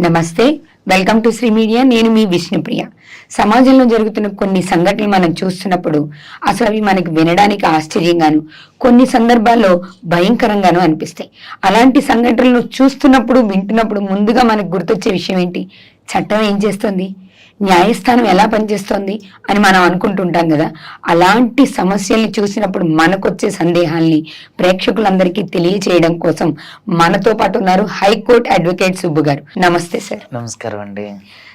నమస్తే welcome to Shri media నేను మీ విష్ణుప్రియ. సమాజంలో జరుగుతున్న కొన్ని సంఘటనలు మనం చూస్తున్నప్పుడు అసలు అవి మనకి వినడానికి ఆశ్చర్యంగాను కొన్ని సందర్భాల్లో భయంకరంగాను అనిపిస్తాయి. అలాంటి సంఘటనలు చూస్తున్నప్పుడు వింటున్నప్పుడు ముందుగా మనకు గుర్తొచ్చే విషయం ఏంటి? చట్టం ఏం చేస్తుంది? న్యాయస్థానం ఎలా పనిచేస్తోంది అని మనం అనుకుంటుంటాం కదా. అలాంటి సమస్యల్ని చూసినప్పుడు మనకొచ్చే సందేహాల్ని ప్రేక్షకులందరికీ తెలియచేయడం కోసం మనతో పాటు ఉన్నారు హైకోర్టు అడ్వకేట్ సుబ్బు గారు. నమస్తే సార్. నమస్కారం అండి.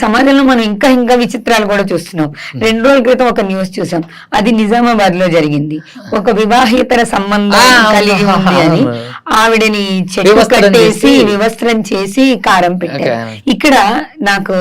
సమాజంలో మనం ఇంకా ఇంకా విచిత్రాలు కూడా చూస్తున్నాం. రెండు రోజుల క్రితం ఒక న్యూస్ చూసాం. అది నిజామాబాద్లో జరిగింది ఒక వివాహేతర సంబంధం కలిగి ఉంది అని. ఆవిడని చెట్టు కట్టేసి చేసి- వివస్త్రం చేసి కారం పెట్టారు. ఇక్కడ నాకు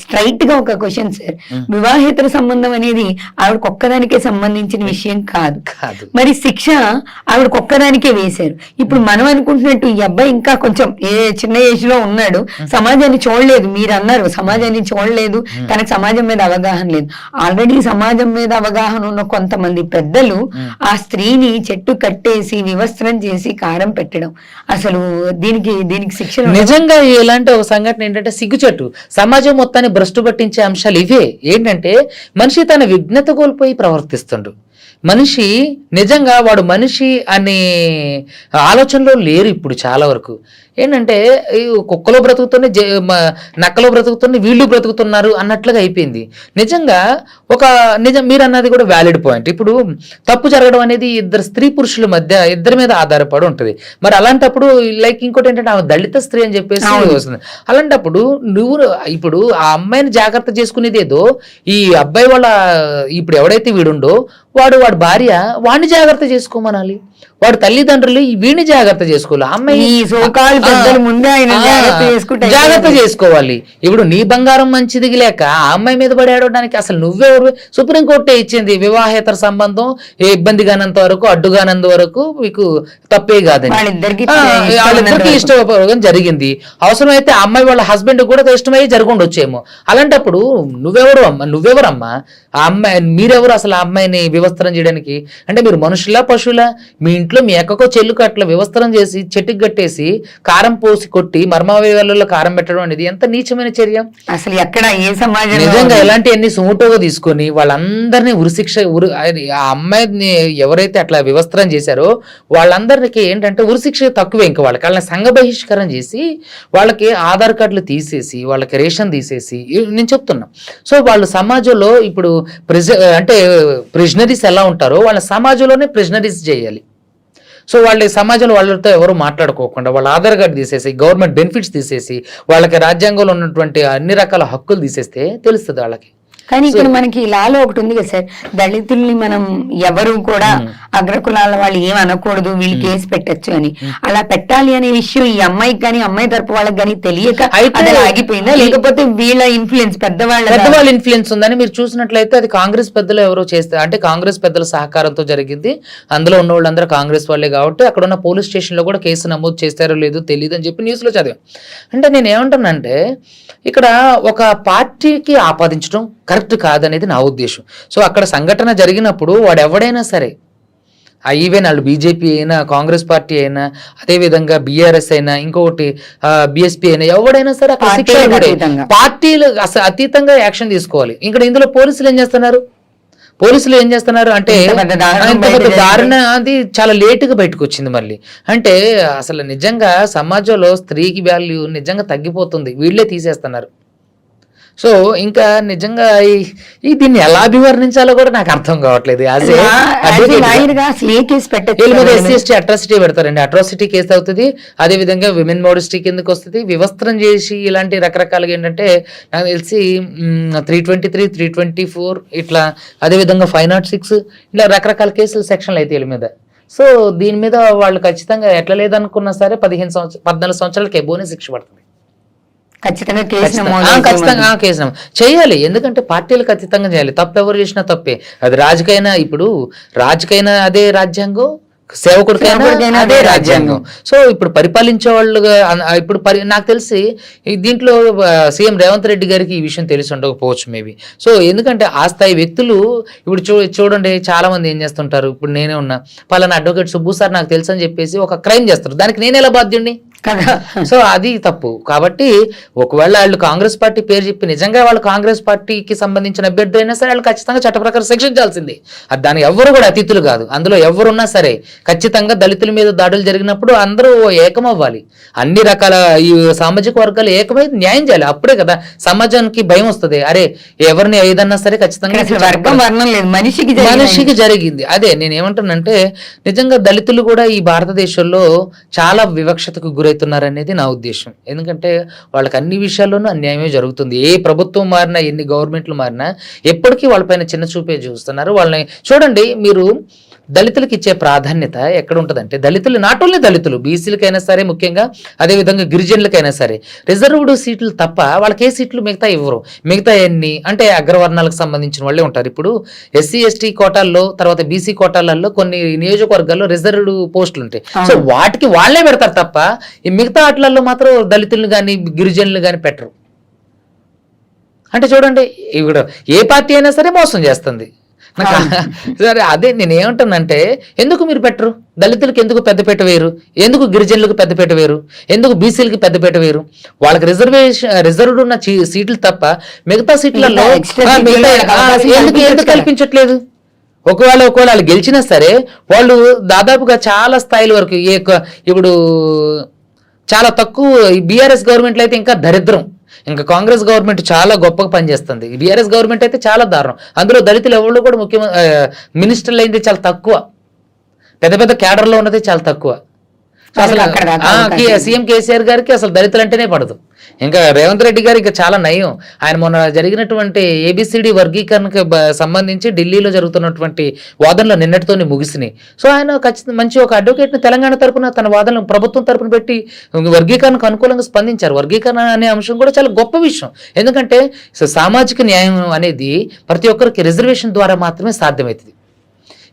స్ట్రైట్గా ఒక క్వశ్చన్ సార్. వివాహేతర సంబంధం అనేది ఆవిడకి ఒక్కదానికే సంబంధించిన విషయం కాదు. కాదు. మరి శిక్ష ఆవిడకి ఒక్కదానికే వేశారు. ఇప్పుడు మనం అనుకుంటున్నట్టు ఈ అబ్బాయి ఇంకా కొంచెం ఏ చిన్న ఏజ్లో ఉన్నాడు సమాజాన్ని చూడలేదు. మీరు అన్నారు. సమాజాన్ని చూడలేదు తనకు సమాజం మీద అవగాహన లేదు. ఆల్రెడీ సమాజం మీద అవగాహన ఉన్న కొంతమంది పెద్దలు ఆ స్త్రీని చెట్టు కట్టేసి వివస్త్రం చేసి కారం పెట్టడం. అసలు దీనికి దీనికి శిక్ష నిజంగా ఇలాంటి ఒక సంఘటన ఏంటంటే సిగ్గుచెట్టు సమాజం మొత్తాన్ని భ్రష్టు పట్టించే అంశాలు ఇవే. ఏంటంటే మనిషి తన విఘ్నత కోల్పోయి ప్రవర్తిస్తుండు. మనిషి నిజంగా వాడు మనిషి అనే ఆలోచనలో లేరు ఇప్పుడు చాలా వరకు. ఏంటంటే ఈ కుక్కలో మ- నక్కలో బ్రతుకుతున్న వీళ్ళు బ్రతుకుతున్నారు అన్నట్లుగా అయిపోయింది. నిజంగా ఒక నిజం మీరు అన్నది కూడా వ్యాలిడ్ పాయింట్ ఇప్పుడు తప్పు జరగడం అనేది ఇద్దరు స్త్రీ పురుషుల మధ్య ఇద్దరి మీద ఆధారపడి ఉంటుంది. మరి అలాంటప్పుడు లైక్ ఇంకోటి ఏంటంటే ఆమె దళిత స్త్రీ అని చెప్పేసి వస్తుంది. అలాంటప్పుడు నువ్వు ఇప్పుడు ఆ అమ్మాయిని జాగ్రత్త చేసుకునేది ఏదో ఈ అబ్బాయి వాళ్ళ ఇప్పుడు ఎవడైతే వీడుండో వాడు వాడి భార్య వాడిని జాగ్రత్త చేసుకోమనాలి వాడి తల్లిదండ్రులు వీడిని జాగ్రత్త చేసుకోవాలి. అమ్మాయి పెద్దలు ముందే ఆయన ఆ, జాగ్రత్త చేసుకుంటే జాగ్రత్త చేసుకోవాలి. ఇప్పుడు నీ బంగారం మంచిది లేక ఆ అమ్మాయి మీద పడి ఆడడానికి అసలు నువ్వెవరు సుప్రీంకోర్టే ఇచ్చింది వివాహేతర సంబంధం ఏ ఇబ్బంది కానంత వరకు అడ్డుగానంత వరకు మీకు తప్పే కాదని వాళ్ళిద్దరికీ. ఇష్టపూర్వకం జరిగింది. అవసరమైతే అమ్మాయి వాళ్ళ హస్బెండ్ కూడా ఇష్టమై జరగండొచ్చేమో అలాంటప్పుడు నువ్వెవరు అమ్మ? నువ్వెవరమ్మా? ఆ అమ్మాయి మీరెవరు అసలు ఆ అమ్మాయిని వివస్త్రం చేయడానికి? అంటే మీరు మనుషులా పశువులా? మీ ఇంట్లో మీ ఎక్కకో చెల్లుకు అట్లా వివస్త్రం చేసి చెట్టుకు కట్టేసి కారం పోసి కొట్టి మర్మావయవాలలో కారం పెట్టడం అనేది ఎంత నీచమైన చర్య? అసలు ఎక్కడ ఏ సమాజంలో నిజంగా ఎలాంటి అన్ని సుమోటోగా తీసుకొని వాళ్ళందరినీ ఉరిశిక్ష ఉరి ఆ అమ్మాయిని ఎవరైతే అట్లా వివస్త్రం చేశారో వాళ్ళందరికీ ఏంటంటే ఉరిశిక్ష తక్కువే ఇంకా వాళ్ళకి. వాళ్ళని సంఘ బహిష్కరణ చేసి వాళ్ళకి ఆధార్ కార్డులు తీసేసి వాళ్ళకి రేషన్ తీసేసి నేను చెప్తున్నా. సో వాళ్ళు సమాజంలో ఇప్పుడు ప్రిజ అంటే ప్రిజనరీస్ ఎలా ఉంటారో వాళ్ళ సమాజంలోనే ప్రిజనరీస్ చేయాలి. సో వాళ్ళ సమాజంలో వాళ్ళతో ఎవరు మాట్లాడుకోకుండా వాళ్ళ ఆధార్ కార్డు తీసేసి గవర్నమెంట్ బెనిఫిట్స్ తీసేసి వాళ్ళకి రాజ్యాంగంలో ఉన్నటువంటి అన్ని రకాల హక్కులు తీసేస్తే తెలుస్తుంది వాళ్ళకి. కానీ ఇక్కడ మనకి లాలో ఒకటి ఉంది కదా సార్. దళితుల్ని మనం ఎవరు కూడా అగ్రకులాల వాళ్ళు ఏం అనకూడదు వీళ్ళు కేసు పెట్టచ్చు అని. అలా పెట్టాలి అనే విషయం ఈ అమ్మాయికి కానీ అమ్మాయి తరపు వాళ్ళకి కానీ తెలియక అయితే- అది ఆగిపోయిందా? లేకపోతే వీళ్ళ ఇన్ఫ్లుయెన్స్ పెద్దవాళ్ళ పెద్దవాళ్ళ ఇన్ఫ్లుయెన్స్ ఉందని మీరు చూసినట్లయితే అది కాంగ్రెస్ పెద్దలు ఎవరో చేస్తారు అంటే కాంగ్రెస్ పెద్దల సహకారంతో జరిగింది. అందులో ఉన్న వాళ్ళందరూ కాంగ్రెస్ వాళ్ళే కాబట్టి అక్కడ ఉన్న పోలీస్ స్టేషన్లో కూడా కేసు నమోదు చేస్తారో లేదో తెలియదు అని చెప్పి న్యూస్లో చదివాం. అంటే నేను ఏమంటానంటే ఇక్కడ ఒక పార్టీకి ఆపాదించడం కరెక్ట్ కాదనేది నా ఉద్దేశం. సో అక్కడ సంఘటన జరిగినప్పుడు వాడు ఎవడైనా సరే ఆ ఈవెన్ వాళ్ళు బీజేపీ అయినా కాంగ్రెస్ పార్టీ అయినా అదే విధంగా బీఆర్ఎస్ అయినా ఇంకొకటి బిఎస్పీ అయినా ఎవడైనా సరే అక్కడ. పార్టీలు అసలు అతీతంగా యాక్షన్ తీసుకోవాలి. ఇక్కడ ఇందులో పోలీసులు ఏం చేస్తున్నారు? పోలీసులు ఏం చేస్తున్నారు అంటే దారుణ అది చాలా లేటుగా బయటకు వచ్చింది మళ్ళీ. అంటే అసలు నిజంగా సమాజంలో స్త్రీకి వాల్యూ నిజంగా తగ్గిపోతుంది. వీళ్ళే తీసేస్తున్నారు. సో ఇంకా నిజంగా ఈ- దీన్ని ఎలా అభివర్ణించాలో కూడా నాకు అర్థం కావట్లేదు. ఎస్సీ ఎస్టీ అట్రాసిటీ పెడతారండి. అట్రాసిటీ కేసు అవుతుంది. అదే విధంగా విమెన్ మోడస్టీ కిందకి వస్తుంది. వివస్త్రం చేసి ఇలాంటి రకరకాలుగా ఏంటంటే నాకు తెలిసి three twenty three three twenty four ఇట్లా అదే విధంగా ఫైవ్ నాట్ సిక్స్ ఇట్లా రకరకాల కేసులు సెక్షన్లు అయితే వీళ్ళ మీద. సో దీని మీద వాళ్ళు ఖచ్చితంగా ఎట్లా లేదనుకున్నా సరే పదిహేను సంవత్సరం పద్నాలుగు సంవత్సరాలకి ఎబోనే శిక్ష పడుతుంది. ఖచ్చితంగా కేసు ఖచ్చితంగా. కేసు. చేయాలి. ఎందుకంటే పార్టీలకు ఖచ్చితంగా చేయాలి. తప్పు ఎవరు చేసినా తప్పే. అది రాజకైనా ఇప్పుడు రాజకైనా అదే రాజ్యాంగం? సేవకుడికైనా అదే రాజ్యాంగం. సో ఇప్పుడు పరిపాలించే వాళ్ళుగా ఇప్పుడు పరి నాకు తెలిసి దీంట్లో సీఎం రేవంత్ రెడ్డి గారికి ఈ విషయం తెలిసి ఉండకపోవచ్చు మేబీ. సో ఎందుకంటే ఆ స్థాయి వ్యక్తులు ఇప్పుడు చూ చూడండి చాలా మంది ఏం చేస్తుంటారు? ఇప్పుడు నేనే ఉన్నా. పలానా అడ్వకేట్ సుబ్బు సార్ నాకు తెలుసు అని చెప్పేసి ఒక క్రైమ్ చేస్తారు. దానికి నేను ఎలా బాధ్యుడిని కదా? సో అది తప్పు. కాబట్టి ఒకవేళ వాళ్ళు కాంగ్రెస్ పార్టీ పేరు చెప్పి నిజంగా వాళ్ళు కాంగ్రెస్ పార్టీకి సంబంధించిన అభ్యర్థి అయినా సరే వాళ్ళు ఖచ్చితంగా చట్ట ప్రకారం శిక్షించాల్సింది. అది దాని ఎవరు కూడా అతిథులు కాదు. అందులో ఎవరున్నా సరే ఖచ్చితంగా దళితుల మీద దాడులు జరిగినప్పుడు అందరూ ఏకమవ్వాలి. అన్ని రకాల ఈ సామాజిక వర్గాలు ఏకమై న్యాయం చేయాలి. అప్పుడే కదా సమాజానికి భయం వస్తుంది. అరే ఎవరిని ఏదన్నా సరే ఖచ్చితంగా మనిషికి మనిషికి జరిగింది. అదే నేను ఏమంటానంటే నిజంగా దళితులు కూడా ఈ భారతదేశంలో చాలా వివక్షతకు అవుతున్నారనేది నా ఉద్దేశం. ఎందుకంటే వాళ్ళకి అన్ని విషయాల్లోనూ అన్యాయమే జరుగుతుంది. ఏ ప్రభుత్వం మారినా ఎన్ని గవర్నమెంట్లు మారినా ఎప్పటికీ వాళ్ళపైన చిన్న చూపే చూస్తున్నారు. వాళ్ళని చూడండి మీరు దళితులకు ఇచ్చే ప్రాధాన్యత ఎక్కడ ఉంటుందంటే దళితులు నాట్ ఓన్లీ దళితులు బీసీలకైనా సరే ముఖ్యంగా అదేవిధంగా గిరిజనులకైనా సరే. రిజర్వ్డ్ సీట్లు తప్ప వాళ్ళకి ఏ సీట్లు మిగతా ఇవ్వరు. మిగతా ఎన్ని? అంటే అగ్రవర్ణాలకు సంబంధించిన వాళ్ళే ఉంటారు. ఇప్పుడు ఎస్సీ ఎస్టీ కోటాల్లో తర్వాత బీసీ కోటాలలో కొన్ని నియోజకవర్గాల్లో రిజర్వ్డ్ పోస్టులు ఉంటాయి. సో వాటికి వాళ్ళే పెడతారు తప్ప ఈ మిగతా ఆటలలో మాత్రం దళితులను కానీ గిరిజనులు కానీ పెట్టరు. అంటే చూడండి ఇప్పుడు ఏ పార్టీ అయినా సరే మోసం చేస్తుంది. సరే అదే నేను ఏమంటానంటే ఎందుకు మీరు పెట్టరు? దళితులకు ఎందుకు పెద్దపీట వేరు ఎందుకు గిరిజనులకు పెద్దపీట వేరు ఎందుకు బీసీలకి పెద్దపీట వేరు వాళ్ళకి రిజర్వేషన్ రిజర్వ్డ్ ఉన్న సీట్లు తప్ప మిగతా సీట్లలో ఎందుకు. కల్పించట్లేదు. ఒకవేళ ఒకవేళ వాళ్ళు గెలిచినా సరే వాళ్ళు దాదాపుగా చాలా స్థాయిల వరకు ఇప్పుడు చాలా తక్కువ బీఆర్ఎస్ గవర్నమెంట్లో అయితే ఇంకా దరిద్రం. ఇంకా కాంగ్రెస్ గవర్నమెంట్ చాలా గొప్పగా పనిచేస్తుంది. బీఆర్ఎస్ గవర్నమెంట్ అయితే చాలా దారుణం. అందులో దళితులు ఎవరు కూడా ముఖ్యమంత్రి మినిస్టర్లు అయింది చాలా తక్కువ. పెద్ద పెద్ద క్యాడర్లో ఉన్నది చాలా తక్కువ. అసలు. సీఎం కేసీఆర్ గారికి అసలు దళితులు అంటేనే పడదు. ఇంకా రేవంత్ రెడ్డి గారు ఇంకా చాలా నయం. ఆయన మొన్న జరిగినటువంటి ఏబిసిడి వర్గీకరణకు సంబంధించి ఢిల్లీలో జరుగుతున్నటువంటి వాదనలు నిన్నటితోనే ముగిసినాయి. సో ఆయన ఖచ్చితంగా మంచి ఒక అడ్వకేట్ని తెలంగాణ తరపున తన వాదనలు ప్రభుత్వం తరపున పెట్టి వర్గీకరణకు అనుకూలంగా స్పందించారు. వర్గీకరణ అనే అంశం కూడా చాలా గొప్ప విషయం. ఎందుకంటే సామాజిక న్యాయం అనేది ప్రతి ఒక్కరికి రిజర్వేషన్ ద్వారా మాత్రమే సాధ్యమవుతుంది.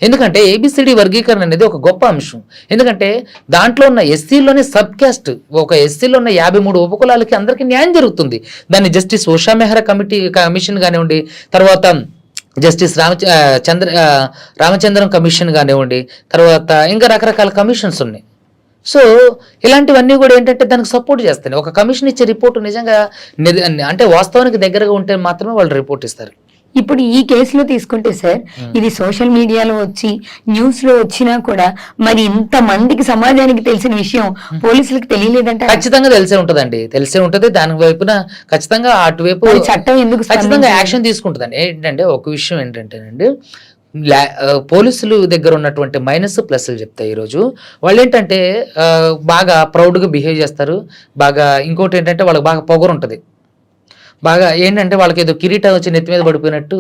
ఎందుకంటే ఏబిసిడి వర్గీకరణ అనేది ఒక గొప్ప అంశం. ఎందుకంటే దాంట్లో ఉన్న ఎస్సీలోనే సబ్ క్యాస్ట్ ఒక ఎస్సీలో ఉన్న యాభై మూడు ఉపకులాలకి అందరికీ న్యాయం జరుగుతుంది. దాన్ని justice Usha Mehra committee commission కానివ్వండి తర్వాత జస్టిస్ రామచ చంద్ర రామచంద్రన్ కమిషన్ కానివ్వండి తర్వాత ఇంకా రకరకాల కమిషన్స్ ఉన్నాయి. సో ఇలాంటివన్నీ కూడా ఏంటంటే దానికి సపోర్ట్ చేస్తాయి. ఒక కమిషన్ ఇచ్చే రిపోర్ట్ నిజంగా అంటే వాస్తవానికి దగ్గరగా ఉంటే మాత్రమే వాళ్ళు రిపోర్ట్ ఇస్తారు. ఇప్పుడు ఈ కేసులో తీసుకుంటే సార్ ఇది సోషల్ మీడియాలో వచ్చి న్యూస్లో వచ్చినా కూడా మరి ఇంత మందికి సమాజానికి తెలిసిన విషయం పోలీసులకు తెలియలేదంట ఖచ్చితంగా తెలిసే ఉంటదండి. తెలిసే ఉంటది. దాని వైపున ఖచ్చితంగా అటువైపు చట్టం ఎందుకు ఖచ్చితంగా? యాక్షన్ తీసుకుంటుందండి. ఏంటంటే ఒక విషయం ఏంటంటేనండి పోలీసులు దగ్గర ఉన్నటువంటి మైనస్ ప్లస్లు చెప్తాయి ఈరోజు. వాళ్ళు ఏంటంటే బాగా ప్రౌడ్గా బిహేవ్ చేస్తారు. బాగా ఇంకోటి ఏంటంటే వాళ్ళకి బాగా పొగరు ఉంటుంది బాగా ఏంటంటే వాళ్ళకి ఏదో కిరీటం వచ్చి నెత్తి మీద పడిపోయినట్టు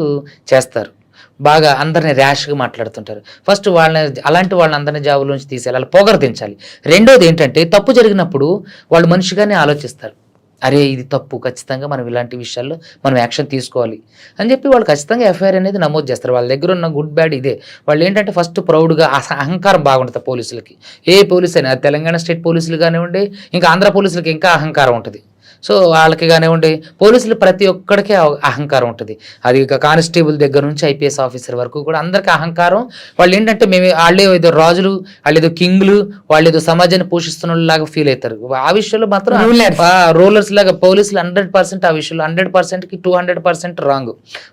చేస్తారు. బాగా అందరిని ర్యాష్గా మాట్లాడుతుంటారు. ఫస్ట్ వాళ్ళని అలాంటి వాళ్ళని అందరిని జాబులోంచి తీసేయాలి. పొగరు దించాలి. రెండోది ఏంటంటే తప్పు జరిగినప్పుడు వాళ్ళు మనిషిగానే ఆలోచిస్తారు. అరే ఇది తప్పు. ఖచ్చితంగా మనం ఇలాంటి విషయాల్లో మనం యాక్షన్ తీసుకోవాలి అని చెప్పి వాళ్ళు ఖచ్చితంగా ఎఫ్ఐఆర్ అనేది నమోదు చేస్తారు. వాళ్ళ దగ్గర ఉన్న గుడ్ బ్యాడ్ ఇదే. వాళ్ళు ఏంటంటే ఫస్ట్ ప్రౌడ్గా అహంకారం బాగుంటుంది పోలీసులకి. ఏ పోలీస్ అయినా తెలంగాణ స్టేట్ పోలీసులు కానివ్వండి ఇంకా ఆంధ్ర పోలీసులకి ఇంకా అహంకారం ఉంటుంది. సో వాళ్ళకి కానివ్వండి పోలీసులు ప్రతి ఒక్కడికి అహ- అహంకారం ఉంటుంది. అది కానిస్టేబుల్ దగ్గర నుంచి ఐపీఎస్ ఆఫీసర్ వరకు కూడా అందరికీ అహంకారం. వాళ్ళు ఏంటంటే మేము వాళ్ళే ఏదో రాజులు వాళ్ళు ఏదో కింగ్లు వాళ్ళు ఏదో సమాజాన్ని పోషిస్తున్న లాగా ఫీల్ అవుతారు ఆ విషయంలో మాత్రం. రూలర్స్ లాగా పోలీసులు హండ్రెడ్ పర్సెంట్ ఆ విషయంలో హండ్రెడ్ పర్సెంట్కి టూ హండ్రెడ్ పర్సెంట్ రాంగ్.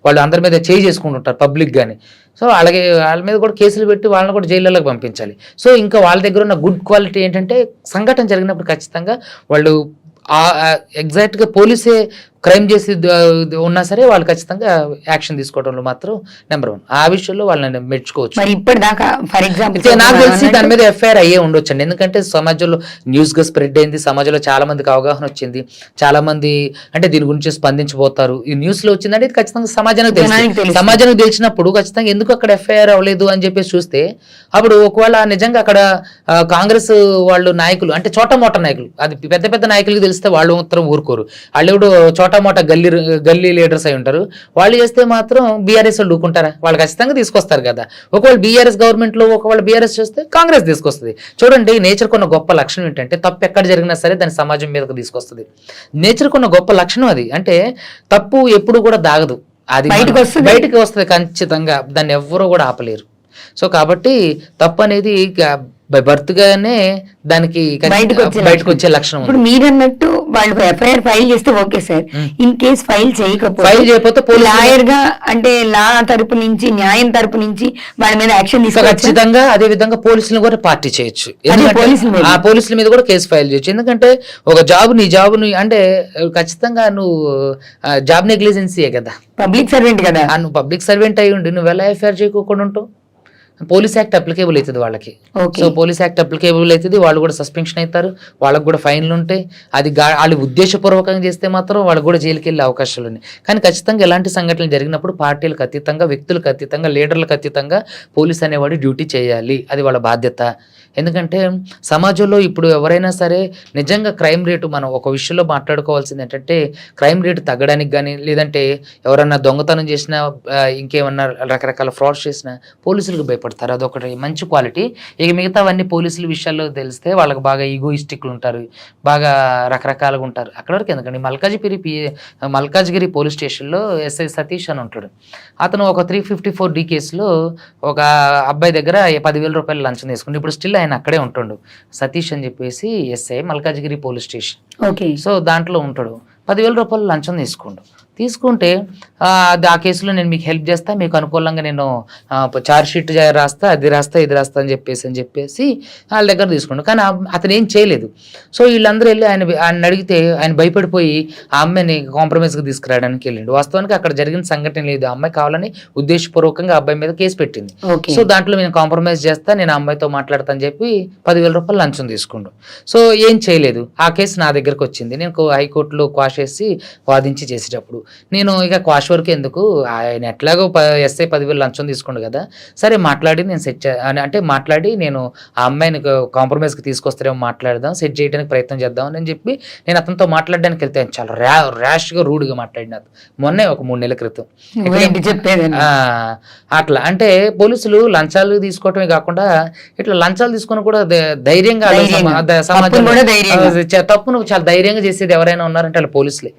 వాళ్ళు అందరి మీద చేయి చేసుకుంటుంటారు పబ్లిక్ గాని. సో అలాగే వాళ్ళ మీద కూడా కేసులు పెట్టి వాళ్ళని కూడా జైళ్ళలోకి పంపించాలి. సో ఇంకా వాళ్ళ దగ్గర ఉన్న గుడ్ క్వాలిటీ ఏంటంటే సంఘటన జరిగినప్పుడు ఖచ్చితంగా వాళ్ళు ఎగ్జాక్ట్గా పోలీసే క్రైమ్ చేసి ఉన్నా సరే వాళ్ళు ఖచ్చితంగా యాక్షన్ తీసుకోవడంలో మాత్రం నెంబర్ వన్. ఆ విషయంలో వాళ్ళని మెచ్చుకోవచ్చు. మరి ఇప్పటిదాకా ఫర్ ఎగ్జాంపుల్ అయితే నాకు తెలిసి దాని మీద ఎఫ్ఐఆర్ అయ్యే ఉండొచ్చండి. ఎందుకంటే సమాజంలో న్యూస్గా స్ప్రెడ్ అయింది సమాజంలో చాలా మందికి అవగాహన వచ్చింది చాలా మంది అంటే దీని గురించి స్పందించబోతారు. ఈ న్యూస్లో వచ్చిందంటే ఇది ఖచ్చితంగా సమాజానికి తెలుసు. సమాజానికి తెలిసినప్పుడు ఖచ్చితంగా ఎందుకు అక్కడ ఎఫ్ఐఆర్ అవ్వలేదు అని చెప్పేసి చూస్తే అప్పుడు ఒకవేళ నిజంగా అక్కడ కాంగ్రెస్ వాళ్ళు నాయకులు అంటే చోట మోట నాయకులు అది పెద్ద పెద్ద నాయకులకు తెలిస్తే వాళ్ళు మాత్రం ఊరుకోరు. వాళ్ళు చోట మోట గల్లీ గల్లీ లీడర్స్ అయి ఉంటారు. వాళ్ళు చేస్తే మాత్రం బీఆర్ఎస్ వాళ్ళు ఊరుకుంటారా? వాళ్ళు ఖచ్చితంగా తీసుకొస్తారు కదా. ఒకవేళ బీఆర్ఎస్ గవర్నమెంట్లో ఒకవేళ బీఆర్ఎస్ చేస్తే కాంగ్రెస్ తీసుకొస్తుంది. చూడండి నేచర్ కొన్న గొప్ప లక్షణం ఏంటంటే తప్పు ఎక్కడ జరిగినా సరే దాన్ని సమాజం మీదకు తీసుకొస్తుంది. నేచర్ కొన్న గొప్ప లక్షణం అది. అంటే తప్పు ఎప్పుడు కూడా దాగదు. అది బయటకు వస్తుంది. బయటకు వస్తుంది ఖచ్చితంగా. దాన్ని ఎవ్వరూ కూడా ఆపలేరు. సో కాబట్టి తప్పు అనేది బై బర్త్ గానే దానికి బయటకు వచ్చే లక్షణం. ఇప్పుడు మీరు అన్నట్టు వాళ్ళు ఎఫ్ఐఆర్ ఫైల్ చేస్తే okay sir. In case file చేయకపోతే ఫైల్ చేయకపోతే పోలీసులు- లాయర్గా అంటే లా తరపు నుంచి న్యాయం తరపు నుంచి వాళ్ళ మీద యాక్షన్ తీసుకోవచ్చు? ఖచ్చితంగా అదే విధంగా పోలీసులను కూడా పార్టీ చేయొచ్చు. పోలీసుల. ఆ పోలీసుల మీద కూడా కేసు ఫైల్ చేయొచ్చు. ఎందుకంటే ఒక జాబ్ నీ జాబ్ని అంటే ఖచ్చితంగా నువ్వు జాబ్ నెగ్లిజెన్సీయే కదా. పబ్లిక్ సర్వెంట్ కదా. నువ్వు పబ్లిక్ సర్వెంట్ అయి ఉండి. నువ్వు ఎలా ఎఫ్ఐఆర్ చేయకోకుండా ఉంటావు? పోలీస్ యాక్ట్ అప్లికేబుల్ అవుతుంది వాళ్ళకి. Okay. So police act applicable అవుతుంది వాళ్ళు కూడా సస్పెన్షన్ అవుతారు వాళ్ళకి కూడా ఫైన్లు ఉంటాయి. అది వాళ్ళు ఉద్దేశపూర్వకంగా చేస్తే మాత్రం వాళ్ళకి కూడా జైలుకి వెళ్ళే అవకాశాలు ఉన్నాయి. కానీ ఖచ్చితంగా ఎలాంటి సంఘటనలు జరిగినప్పుడు పార్టీలకు అతీతంగా వ్యక్తులకు అతీతంగా లీడర్లకు అతీతంగా పోలీస్ అనేవాడు డ్యూటీ చేయాలి. అది వాళ్ళ బాధ్యత. ఎందుకంటే సమాజంలో ఇప్పుడు ఎవరైనా సరే నిజంగా క్రైమ్ రేటు మనం ఒక విషయంలో మాట్లాడుకోవాల్సింది ఏంటంటే క్రైమ్ రేటు తగ్గడానికి కానీ లేదంటే ఎవరన్నా దొంగతనం చేసినా ఇంకేమన్నా రకరకాల ఫ్రాడ్స్ చేసినా పోలీసులకు భయపడతారు. అదొకటి మంచి క్వాలిటీ. ఇక మిగతావన్నీ పోలీసుల విషయాల్లో తెలిస్తే వాళ్ళకి బాగా ఈగోయిస్టిక్లు ఉంటారు. బాగా రకరకాలుగా ఉంటారు. అక్కడ వరకు ఎందుకండి? మల్కాజిగిరి పి మల్కాజ్గిరి పోలీస్ స్టేషన్లో ఎస్ఐ సతీష్ అని ఉంటాడు. అతను ఒక త్రీ ఫిఫ్టీ ఫోర్ డి కేసులో ఒక అబ్బాయి దగ్గర పదివేల రూపాయలు లంచం తీసుకుంటే ఇప్పుడు స్టిల్ ఆయన అక్కడే ఉంటుండు. సతీష్ అని చెప్పేసి SI Malkajgiri police station. Okay. So దాంట్లో ఉంటాడు. పదివేల రూపాయలు లంచం తీసుకోండు. తీసుకుంటే ఆ, అది ఆ కేసులో నేను మీకు హెల్ప్ చేస్తా మీకు అనుకూలంగా నేను చార్జ్ షీట్ రాస్తా అది రాస్తా ఇది రాస్తా అని చెప్పేసి అని చెప్పేసి వాళ్ళ దగ్గర తీసుకుండు కానీ అతను ఏం చేయలేదు. సో వీళ్ళందరూ వెళ్ళి ఆయన ఆయన అడిగితే ఆయన భయపడిపోయి ఆ అమ్మాయిని కాంప్రమైజ్కి తీసుకురావడానికి వెళ్ళిండు. వాస్తవానికి అక్కడ జరిగిన సంఘటన లేదు. ఆ అమ్మాయి కావాలని ఉద్దేశపూర్వకంగా ఆ అబ్బాయి మీద కేసు పెట్టింది. సో దాంట్లో నేను కాంప్రమైజ్ చేస్తా నేను ఆ అమ్మాయితో మాట్లాడతా అని చెప్పి పదివేల రూపాయలు లంచం తీసుకుండు సో ఏం చేయలేదు. ఆ కేసు నా దగ్గరకు వచ్చింది. నేను హైకోర్టులో క్వాష్ చేసి వాదించి చేసేటప్పుడు. నేను ఇక క్వాష్ వరకు ఎందుకు? ఆయన ఎట్లాగో ఎస్ఐ పదివేలు లంచం తీసుకుండు కదా. సరే మాట్లాడి నేను సెట్ అంటే మాట్లాడి నేను ఆ అమ్మాయిని కాంప్రమైజ్కి తీసుకొస్తారేమో మాట్లాడదాం సెట్ చేయడానికి ప్రయత్నం చేద్దాం అని చెప్పి నేను అతనితో మాట్లాడడానికి వెళ్తే ఆయన చాలా ర్యా ర్యాష్గా రూడ్గా మాట్లాడిన మొన్నే ఒక మూడు నెలల క్రితం. ఆ, అట్లా. అంటే పోలీసులు లంచాలు తీసుకోవటమే కాకుండా ఇట్లా లంచాలు తీసుకొని కూడా ధైర్యంగా అలా ధైర్యంగా. సమా- ద- తప్పును కూడా ధైర్యంగా. ఆ, చ- తప్పును చాలా ధైర్యంగా చేసేది ఎవరైనా ఉన్నారంటే వాళ్ళు పోలీసులే.